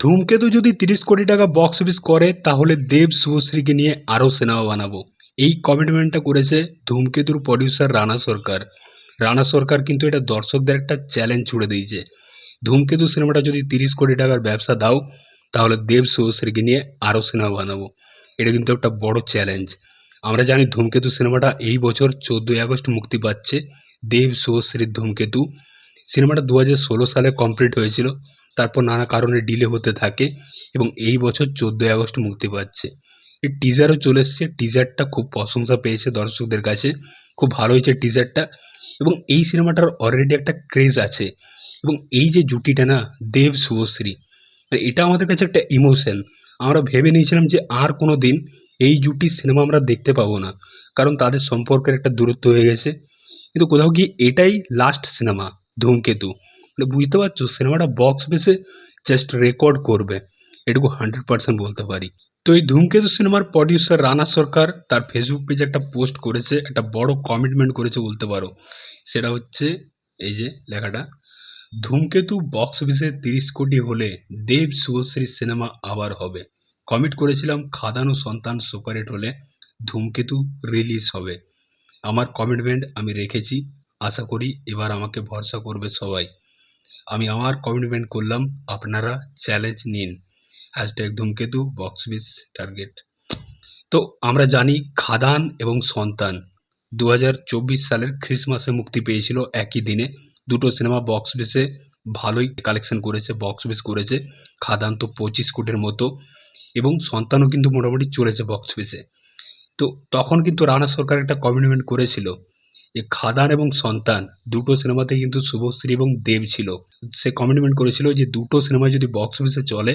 ধূমকেতু যদি তিরিশ কোটি টাকা বক্স অফিস করে, তাহলে দেব শুভশ্রীকে নিয়ে আরও সিনেমা বানাবো। এই কমিটমেন্টটা করেছে ধূমকেতুর প্রডিউসার রানা সরকার। রানা সরকার কিন্তু এটা দর্শকদের একটা চ্যালেঞ্জ ছুড়ে দিয়েছে। ধূমকেতু সিনেমাটা যদি তিরিশ কোটি টাকার ব্যবসা দাও, তাহলে দেব শুভশ্রীকে নিয়ে আরও সিনেমা বানাবো। এটা কিন্তু একটা বড় চ্যালেঞ্জ আমরা জানি ধূমকেতু সিনেমাটা এই বছর চোদ্দোই আগস্ট মুক্তি পাচ্ছে দেব শুভশ্রীর ধূমকেতু। সিনেমাটা দু হাজার ষোলো সালে কমপ্লিট হয়েছিল। তারপর নানা কারণে ডিলে হতে থাকে এবং এই বছর চোদ্দোই আগস্ট মুক্তি পাচ্ছে। এই টিজারও চলে এসছে। টিজারটা খুব প্রশংসা পেয়েছে দর্শকদের কাছে। খুব ভালো হয়েছে টিজারটা এবং এই সিনেমাটার অলরেডি একটা ক্রেজ আছে। এবং এই যে জুটিটা না, দেব শুভশ্রী, এটা আমাদের কাছে একটা ইমোশন আমরা ভেবে নিয়েছিলাম যে আর কোনো দিন এই জুটির সিনেমা আমরা দেখতে পাবো না। কারণ তাদের সম্পর্কের একটা দূরত্ব হয়ে গেছে। কিন্তু কোথাও গিয়ে এটাই লাস্ট সিনেমা, ধূমকেতু। বুঝতে পারছ? সিনেমাটা বক্স অফিসে জাস্ট রেকর্ড করবে। এটুকু হান্ড্রেড পার্সেন্ট বলতে পারি। তো এই ধূমকেতু সিনেমার প্রডিউসার রানা সরকার তার ফেসবুক পেজে একটা পোস্ট করেছে, একটা বড় কমিটমেন্ট করেছে বলতে পারো। সেটা হচ্ছে, এই যে লেখাটা, ধূমকেতু বক্স অফিসে তিরিশ কোটি হলে দেব শুভশ্রী সিনেমা আবার হবে। কমিট করেছিলাম খাদান সন্তান সুপারহিট হলে ধূমকেতু রিলিজ হবে। আমার কমিটমেন্ট আমি রেখেছি। আশা করি এবার আমাকে ভরসা করবে সবাই। আমি আমার কমিটমেন্ট করলাম আপনারা চ্যালেঞ্জ নিন। হ্যাশট্যাগ ধূমকেতু বক্স অফিস টার্গেট তো আমরা জানি খাদান এবং সন্তান। দু হাজার চব্বিশ সালের খ্রিসমাসে মুক্তি পেয়েছিল একই দিনে। দুটো সিনেমা বক্স অফিসে ভালোই কালেকশন করেছে বক্স অফিস করেছে। খাদান তো পঁচিশ কোটির মতো। এবং সন্তানও কিন্তু মোটামুটি চলেছে বক্স অফিসে তো তখন কিন্তু রানা সরকার একটা কমিটমেন্ট করেছিল। যে খাদান এবং সন্তান দুটো সিনেমাতে কিন্তু শুভশ্রী এবং দেব ছিল। সে কমিটমেন্ট করেছিল যে দুটো সিনেমা যদি বক্স অফিসে চলে,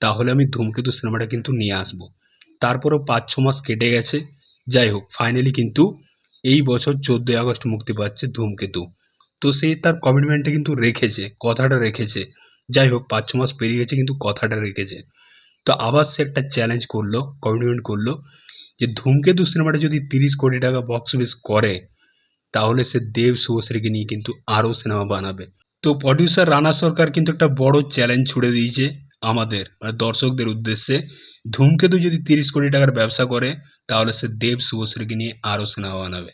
তাহলে আমি ধূমকেতু সিনেমাটা কিন্তু নিয়ে আসব। তারপরও পাঁচ, ছ মাস কেটে গেছে। যাই হোক ফাইনালি কিন্তু এই বছর চোদ্দোই আগস্ট মুক্তি পাচ্ছে ধূমকেতু। তো সে তার কমিটমেন্টটা কিন্তু রেখেছে, কথাটা রেখেছে। যাই হোক, পাঁচ, ছ মাস পেরিয়ে গেছে, কিন্তু কথাটা রেখেছে। তো আবার সে একটা চ্যালেঞ্জ করল, কমিটমেন্ট করল যে ধূমকেতু সিনেমাটা যদি তিরিশ কোটি টাকা বক্স অফিস করে তাহলে সে দেব শুভশ্রীকে নিয়ে কিন্তু আরও সিনেমা বানাবে। তো প্রডিউসার রানা সরকার কিন্তু একটা বড় চ্যালেঞ্জ ছুড়ে দিয়েছে আমাদের মানে দর্শকদের উদ্দেশ্যে। ধূমকেতু যদি তিরিশ কোটি টাকার ব্যবসা করে, তাহলে সে দেব শুভশ্রীকে নিয়ে আরও সিনেমা বানাবে।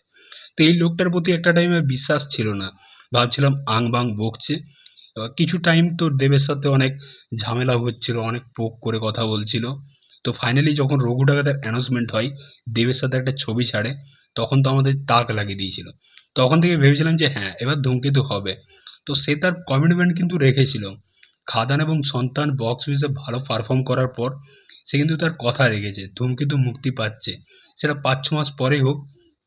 তো এই লোকটার প্রতি একটা টাইমে বিশ্বাস ছিল না। ভাবছিলাম আং বাং বকছে। কিছু টাইম তো দেবের সাথে অনেক ঝামেলা হচ্ছিল, অনেক পোক করে কথা বলছিল। তো ফাইনালি যখন রঘু ডাকাতের অ্যানাউন্সমেন্ট হয়, দেবের সাথে একটা ছবি ছাড়ে। তখন তো আমাদের তাক লাগিয়ে দিয়েছিল। তখন থেকে ভেবেছিলাম যে হ্যাঁ এবার ধূমকেতু হবে। তো সে তার কমিটমেন্ট কিন্তু রেখেছিল। খাদান এবং সন্তান বক্স অফিসে ভালো পারফর্ম করার পর সে কিন্তু তার কথা রেখেছে, ধূমকেতু মুক্তি পাচ্ছে। সেটা পাঁচ ছ মাস পরে হোক,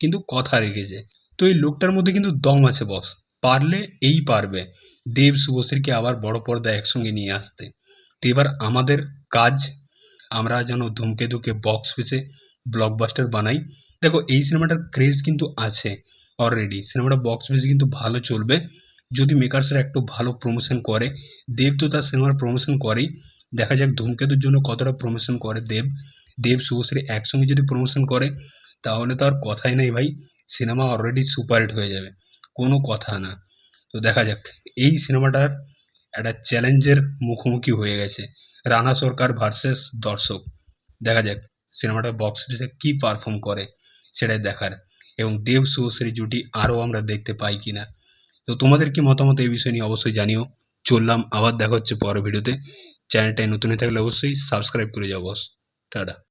কিন্তু কথা রেখেছে। তো এই লোকটার মধ্যে কিন্তু দম আছে বস পারলে এই পারবে। দেব শুভশ্রীকে আবার বড় পর্দায় একসঙ্গে নিয়ে আসতে। তো এবার আমাদের কাজ, আমরা যেন ধূমকেতুকে বক্স অফিসে ব্লকবাস্টার বানাই। দেখো, এই সিনেমাটার ক্রেজ কিন্তু আছে অলরেডি সিনেমাটা বক্স অফিসে কিন্তু ভালো চলবে। যদি মেকার্সরা একটু ভালো প্রমোশন করে, দেব তো তার সিনেমার প্রমোশন করেই। দেখা যাক, ধূমকেতুর জন্য কতটা প্রমোশন করে দেব। দেব, শুভশ্রী একসঙ্গে যদি প্রমোশন করে, তাহলে তো আর কথাই নাই ভাই। সিনেমা অলরেডি সুপারহিট হয়ে যাবে। কোনো কথা না। তো দেখা যাক, এই সিনেমাটার একটা চ্যালেঞ্জের মুখোমুখি হয়ে গেছে। রানা সরকার ভার্সেস দর্শক। দেখা যাক, সিনেমাটা বক্স অফিসে কী পারফর্ম করে। সেটাই দেখার। এবং দেব শুভশ্রী জুটি আরও আমরা দেখতে পাই কি না তো তোমাদের কি মতামত এই বিষয় নিয়ে অবশ্যই জানিও। চললাম, আবার দেখা হচ্ছে পরের ভিডিওতে। চ্যানেলটায় নতুন হয়ে থাকলে অবশ্যই সাবস্ক্রাইব করে যাও বস। টাটা।